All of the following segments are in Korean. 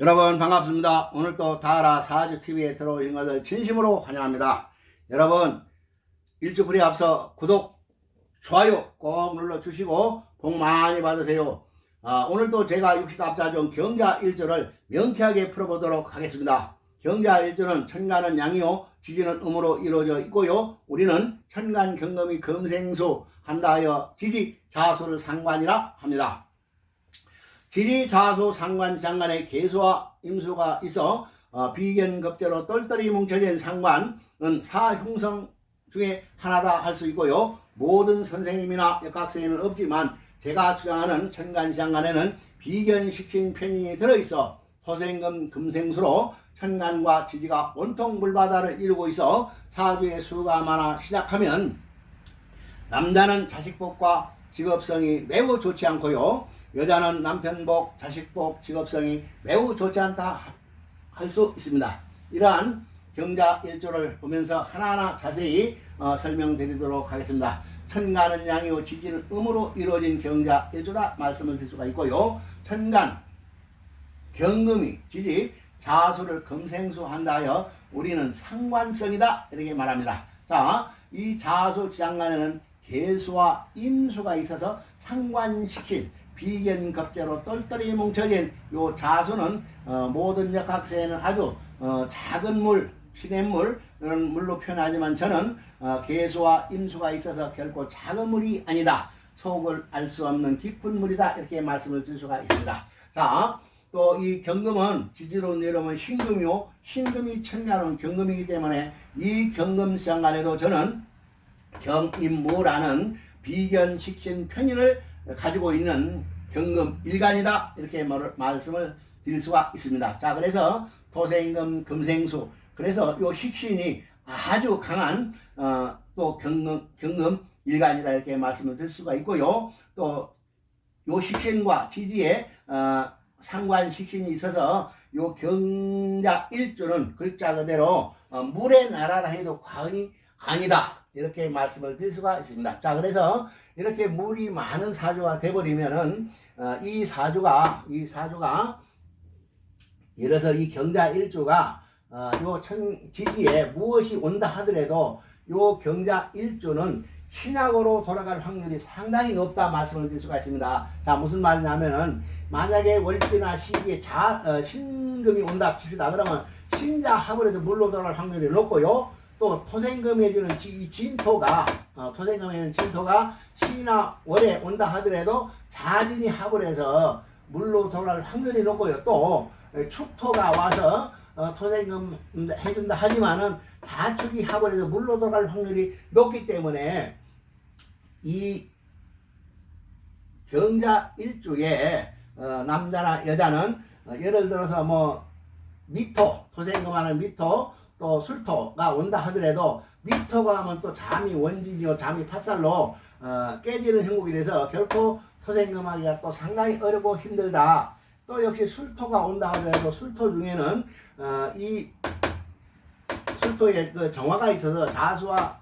여러분 반갑습니다. 오늘 또 다라 사주TV에 들어오신 것을 진심으로 환영합니다. 여러분 일주불에 앞서 구독, 좋아요 꼭 눌러주시고 복 많이 받으세요. 아, 오늘도 제가 육식갑자종 경자 일주를 명쾌하게 풀어보도록 하겠습니다. 경자 일주는 천간은 양이요 지지는 음으로 이루어져 있고요. 우리는 천간 경금이 금생수 한다하여 지지 자수를 상관이라 합니다. 지리 좌수 상관 장관의 개수와 임수가 있어 어, 비견급제로 똘똘이 뭉쳐진 상관은 사흉성 중에 하나다 할 수 있고요. 모든 선생님이나 역학생에는 없지만 제가 주장하는 천간장관에는 비견식신 편이 들어있어 토생금 금생수로 천간과 지지가 온통 물바다를 이루고 있어 사주의 수가 많아 시작하면 남자는 자식복과 직업성이 매우 좋지 않고요. 여자는 남편복, 자식복, 직업성이 매우 좋지 않다 할 수 있습니다. 이러한 경자 일조를 보면서 하나하나 자세히 어, 설명드리도록 하겠습니다. 천간은 양이요 지지는 음으로 이루어진 경자 일조다 말씀을 드릴 수가 있고요. 천간, 경금이 지지, 자수를 금생수 한다 하여 우리는 상관성이다 이렇게 말합니다. 자, 이 자수 지장간에는 개수와 임수가 있어서 상관식신 비견급제로 똘똘이 뭉쳐진 요 자수는 어, 모든 역학세에는 아주 어, 작은 물, 시냇물 이런 물로 표현하지만 저는 어, 개수와 임수가 있어서 결코 작은 물이 아니다. 속을 알 수 없는 깊은 물이다 이렇게 말씀을 드릴 수가 있습니다. 자, 또 이 경금은 지지로 내려오면 신금이요. 신금이 천냐는 경금이기 때문에 이 경금 시장 간에도 저는 경임무라는 비견식신 편인을 가지고 있는 경금 일간이다 이렇게 말, 말씀을 드릴 수가 있습니다. 자 그래서 토생금 금생수 그래서 요 식신이 아주 강한 어, 또 경금 경금 일간이다 이렇게 말씀을 드릴 수가 있고요. 또 요 식신과 지지에 어, 상관 식신이 있어서 요 경자 일조는 글자 그대로 어, 물의 나라라 해도 과언이 아니다. 이렇게 말씀을 드릴 수가 있습니다. 자, 그래서 이렇게 물이 많은 사주가 돼버리면은 어, 이 사주가 이 사주가 들어서 이 경자 일조가 어, 요천 지지에 무엇이 온다 하더라도 요 경자 일조는 신약으로 돌아갈 확률이 상당히 높다 말씀을 드릴 수가 있습니다. 자 무슨 말이냐면은 만약에 월지나 시기에 자 어, 신금이 온다 칩시다. 그러면 신자 합을해서 물로 돌아갈 확률이 높고요. 또 토생금에 주는 지, 진토가 어, 토생금에 주는 진토가 신이나 월에 온다 하더라도 자진이 합을 해서 물로 돌아갈 확률이 높고요. 또 축토가 와서 어, 토생금 해준다 하지만은 다축이 합을 해서 물로 돌아갈 확률이 높기 때문에 이 경자 일주에 어, 남자나 여자는 어, 예를 들어서 뭐 미토 토생금하는 미토 또 술토가 온다 하더라도 미토가 하면 또 잠이 원진이요 잠이 파살로 어, 깨지는 형국이 돼서 결코 토생금하기가 또 상당히 어렵고 힘들다. 또 역시 술토가 온다 하더라도 술토 중에는 어, 이 술토에 그 정화가 있어서 자수와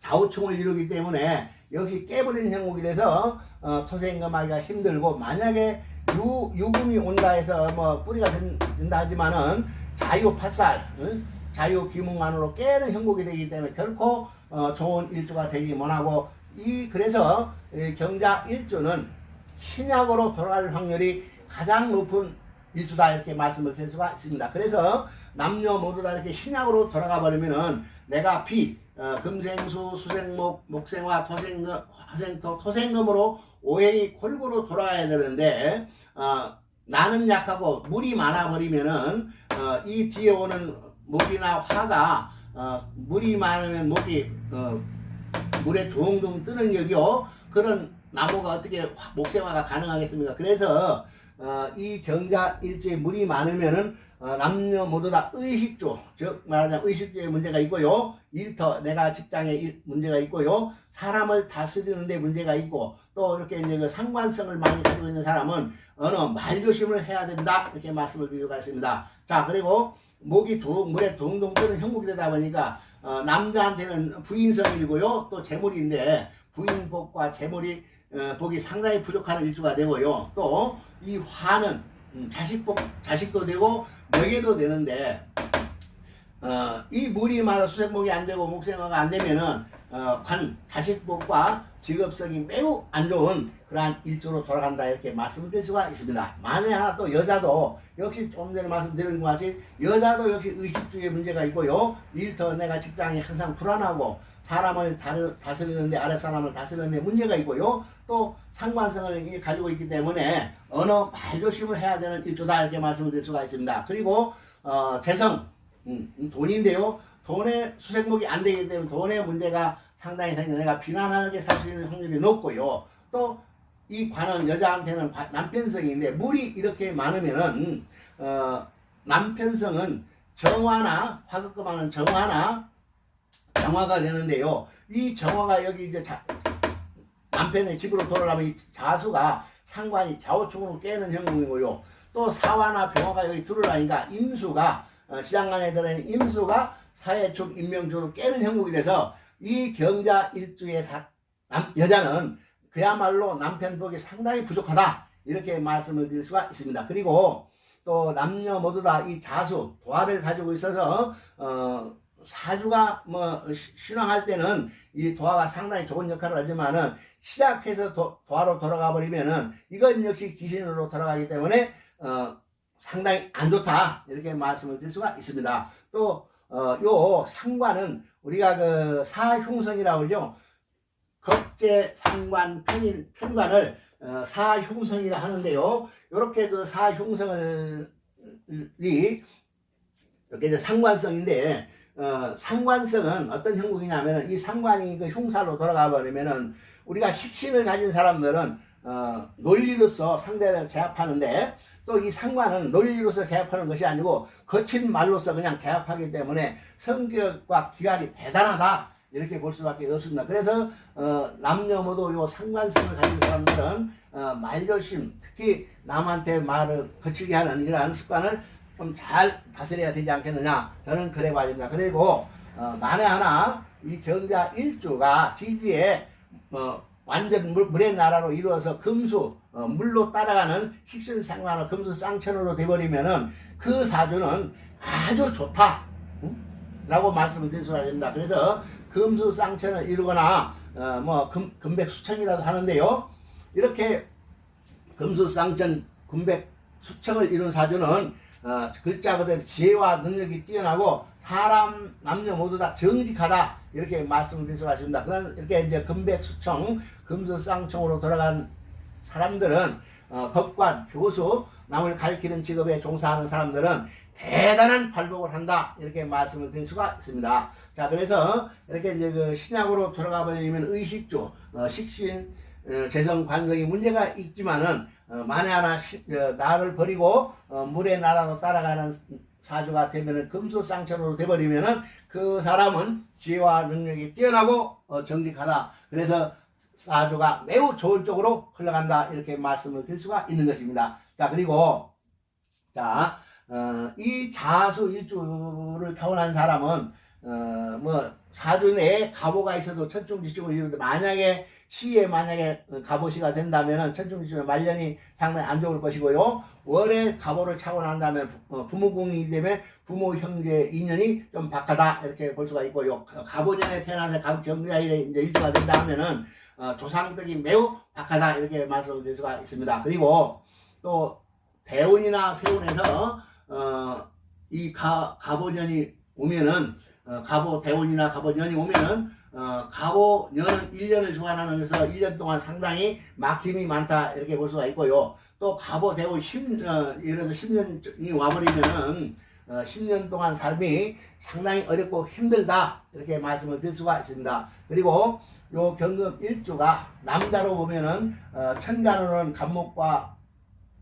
좌우충을 이루기 때문에 역시 깨버리는 형국이 돼서 어, 토생금하기가 힘들고 만약에 유, 유금이 온다 해서 뭐 뿌리가 된, 된다 하지만은 자유파살, 응? 자유기문만으로 깨는 형국이 되기 때문에 결코 어, 좋은 일주가 되지 못하고 이 그래서 이 경자 일주는 신약으로 돌아갈 확률이 가장 높은 일주다 이렇게 말씀을 드릴 수가 있습니다. 그래서 남녀 모두 다 이렇게 신약으로 돌아가 버리면은 내가 비, 어, 금생수, 수생목, 목생화, 토생금, 화생토, 토생금으로 오행이 골고루 돌아가야 되는데 어, 나는 약하고 물이 많아 버리면은 어, 이 뒤에 오는 목이나 화가 어, 물이 많으면 목이 어, 물에 둥둥 뜨는 격이요 그런 나무가 어떻게 화- 목생화가 가능하겠습니까? 그래서 어, 이 경자 일주에 물이 많으면은 어, 남녀 모두 다 의식주 즉 말하자면 의식주에 문제가 있고요 일터 내가 직장에 일- 문제가 있고요 사람을 다스리는데 문제가 있고 또 이렇게 이제 그 상관성을 많이 가지고 있는 사람은 어느 말조심을 해야 된다 이렇게 말씀을 드리고 있습니다. 자 그리고 목이 두, 물에 둥둥 뜨는 형국이 되다 보니까 어, 남자한테는 부인성이고요. 또 재물인데 부인복과 재물이 어, 복이 상당히 부족한 일주가 되고요. 또 이 화는 음, 자식복 자식도 되고 먹여도 되는데 어, 이 무리마다 수생복이 안 되고 목생화가 안 되면은 어, 관 자식복과 직업성이 매우 안 좋은 그러한 일조로 돌아간다 이렇게 말씀드릴 수가 있습니다. 만에 하나 또 여자도 역시 좀 전에 말씀드린 것 같이 여자도 역시 의식주의 문제가 있고요. 일터 내가 직장이 항상 불안하고 사람을 다르, 다스리는데 아래 사람을 다스리는데 문제가 있고요. 또 상관성을 가지고 있기 때문에 언어 말조심을 해야 되는 일조다 이렇게 말씀드릴 수가 있습니다. 그리고 어, 재성 음, 음, 돈인데요. 돈의 수생목이 안 되기 때문에 돈의 문제가 상당히 생겨 내가 비난하게 살 수 있는 확률이 높고요. 또 이 관은 여자한테는 관- 남편성인데 물이 이렇게 많으면은 어, 남편성은 정화나 화급금하는 정화나 정화가 되는데요. 이 정화가 여기 이제 자, 남편의 집으로 돌아가면 이 자수가 상관이 좌우측으로 깨는 형국이고요. 또 사화나 병화가 여기 들어가니까 임수가 어, 시장간에 들어있는 임수가 사회축 인명주로 깨는 형국이 돼서 이 경자 일주의 사, 남, 여자는 그야말로 남편 복이 상당히 부족하다 이렇게 말씀을 드릴 수가 있습니다. 그리고 또 남녀 모두 다 이 자수 도화를 가지고 있어서 어, 사주가 뭐 시- 신앙할 때는 이 도화가 상당히 좋은 역할을 하지만은 시작해서 도, 도화로 돌아가 버리면은 이건 역시 귀신으로 돌아가기 때문에 어, 상당히 안 좋다 이렇게 말씀을 드릴 수가 있습니다. 또 어, 요 상관은 우리가 그 사흉성이라고 그러죠. 겁제 상관 편인 편관을 어, 사흉성이라 하는데요. 이렇게 그 사흉성을 이 이렇게 이제 상관성인데 어, 상관성은 어떤 형국이냐면은 이 상관이 그 흉사로 돌아가 버리면은 우리가 식신을 가진 사람들은 어, 논리로서 상대를 제압하는데 또 이 상관은 논리로서 제압하는 것이 아니고 거친 말로서 그냥 제압하기 때문에 성격과 기각이 대단하다 이렇게 볼 수밖에 없습니다. 그래서 어, 남녀 모두 요 상관성을 가진 사람들은 어, 말조심 특히 남한테 말을 거칠게 하는 이러한 습관을 좀 잘 다스려야 되지 않겠느냐 저는 그래 봐집니다. 그리고 어, 만에 하나 이 경자 일주가 지지에 어, 완전 물, 물의 나라로 이루어서 금수 어, 물로 따라가는 식신 상관을 금수 쌍천으로 돼버리면은 그 사주는 아주 좋다 응? 라고 말씀을 드릴 수가 있습니다. 그래서 금수 쌍천을 이루거나 어, 뭐 금, 금백 수천이라도 하는데요. 이렇게 금수 쌍천 금백 수청을 이룬 사주는 어, 글자 그대로 지혜와 능력이 뛰어나고 사람 남녀 모두 다 정직하다 이렇게 수가 있습니다. 그런 이렇게 이제 금백 수청 금수 쌍청으로 돌아간 사람들은 어, 법관 교수 남을 가리키는 직업에 종사하는 사람들은 대단한 발복을 한다 이렇게 말씀을 드릴 수가 있습니다. 자 그래서 이렇게 이제 그 신약으로 돌아가 버리면 의식주 어, 식신 어, 재성 관성이 문제가 있지만은 어, 만에 하나 시, 어, 나를 버리고 어, 물의 나라로 따라가는 사주가 되면은 금수쌍천으로 돼버리면은 그 사람은 지혜와 능력이 뛰어나고 어, 정직하다. 그래서 사주가 매우 좋은 쪽으로 흘러간다 이렇게 말씀을 드릴 수가 있는 것입니다. 자 그리고 자, 어, 이 자수 일주를 타고난 사람은 어, 뭐 내에 가보가 있어도 천충지축을 이루는데 만약에 시에 만약에 가보시가 된다면은 천충지축의 말년이 상당히 안 좋을 것이고요. 월에 가보를 차고 난다면 부, 어, 부모궁이 되면 부모 형제 인연이 좀 박하다 이렇게 볼 수가 있고요. 가보년에 태어나서 가보 경자일에 이제 일주가 된다 하면은 어, 조상덕이 매우 박하다 이렇게 말씀을 드릴 수가 있습니다. 그리고 또 대운이나 세운에서 어, 이 가, 가보년이 오면은 어, 가보 대운이나 가보년이 오면은 어, 가보년은 1년을 주관하면서 1년 동안 상당히 막힘이 많다 이렇게 볼 수가 있고요. 또 가보 대운 10, 어, 예를 들어서 10년이 와버리면은 어, 10년 동안 삶이 상당히 어렵고 힘들다 이렇게 말씀을 드릴 수가 있습니다. 그리고 요 경금 일주가 남자로 보면은 어, 천간으로는 간목과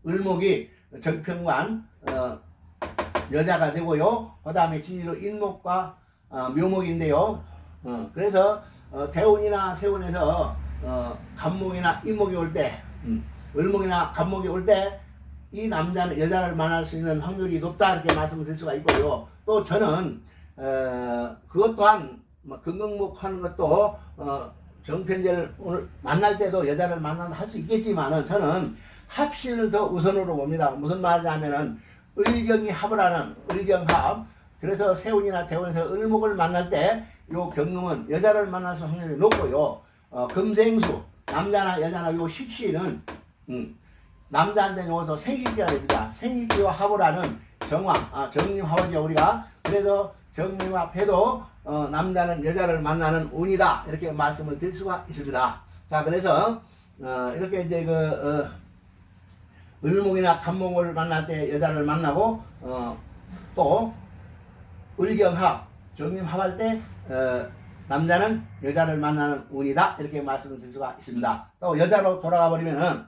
을목이 정평관 어, 여자가 되고요. 그 다음에 진리로 인목과 어, 묘목인데요. 어, 그래서 어, 대운이나 세운에서 어, 간목이나 인목이 올 때, 음, 을목이나 간목이 올 때 이 남자는 여자를 만날 수 있는 확률이 높다 이렇게 말씀을 드릴 수가 있고요. 또 저는 어, 그것 또한 뭐 금강목 하는 것도 어, 정편제를 오늘 만날 때도 여자를 만나면 할 수 있겠지만은 저는 합신을 더 우선으로 봅니다. 무슨 말이냐면은 의경이 합을 하는 의경합. 그래서 세운이나 대원에서 을목을 만날 때 요 경금은 여자를 만날 수 확률이 높고요. 어, 금생수 남자나 여자나 요 식시는 음, 남자한테 넣어서 생식기가 됩니다. 생식기와 합을 하는 정화, 아, 정림합이죠 우리가. 그래서 정림합해도 어, 남자는 여자를 만나는 운이다 이렇게 말씀을 드릴 수가 있습니다. 자 그래서 어, 이렇게 이제 그 어, 을목이나 간목을 만날 때 여자를 만나고 어, 또 을경합, 정림합할 때 어, 남자는 여자를 만나는 운이다 이렇게 말씀을 드릴 수가 있습니다. 또 여자로 돌아가 버리면은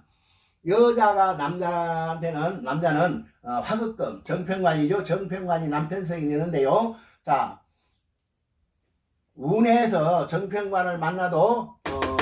여자가 남자한테는 남자는 어, 화극금 정편관이죠. 정편관이 남편 성이 되는데요. 자 운에서 정편관을 만나도 어,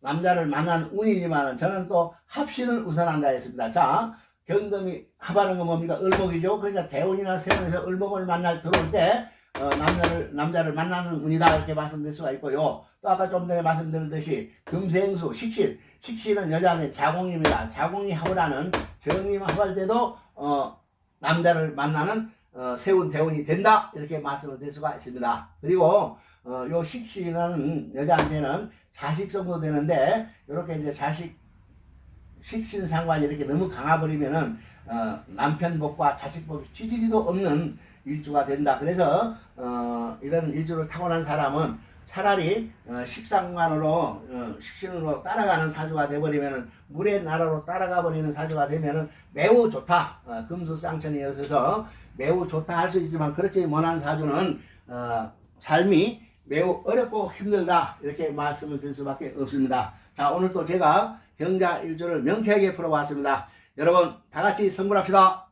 남자를 만난 운이지만 저는 또 합신을 우선한다 했습니다. 자 경금이 합하는 건 뭡니까? 을목이죠. 그러니까 대운이나 세운에서 을목을 만날 들어올 때 어, 남자를 남자를 만나는 운이다 이렇게 말씀드릴 수가 있고요. 또 아까 좀 전에 말씀드렸듯이 금생수 식신 식신은 여자는 자궁입니다. 자궁이 하는 정임 합할 때도 어, 남자를 만나는 어, 세운 대운이 된다 이렇게 말씀을 드릴 수가 있습니다. 그리고 어, 요 식신은 여자한테는 자식성도 되는데 이렇게 이제 자식 식신 상관이 이렇게 너무 강화버리면은 어, 남편 복과 자식 복이 지지리도 없는 일주가 된다. 그래서 어, 이런 일주를 타고난 사람은 차라리 어, 식상관으로 어, 식신으로 따라가는 사주가 돼버리면은 물의 나라로 따라가 버리는 사주가 되면은 매우 좋다. 어, 금수쌍천이어서 매우 좋다 할 수 있지만 그렇지 못한 사주는 어, 삶이 매우 어렵고 힘들다 이렇게 말씀을 드릴 수밖에 없습니다. 자 오늘 또 제가 경자 일주를 명쾌하게 풀어봤습니다. 여러분 다 같이 성불합시다.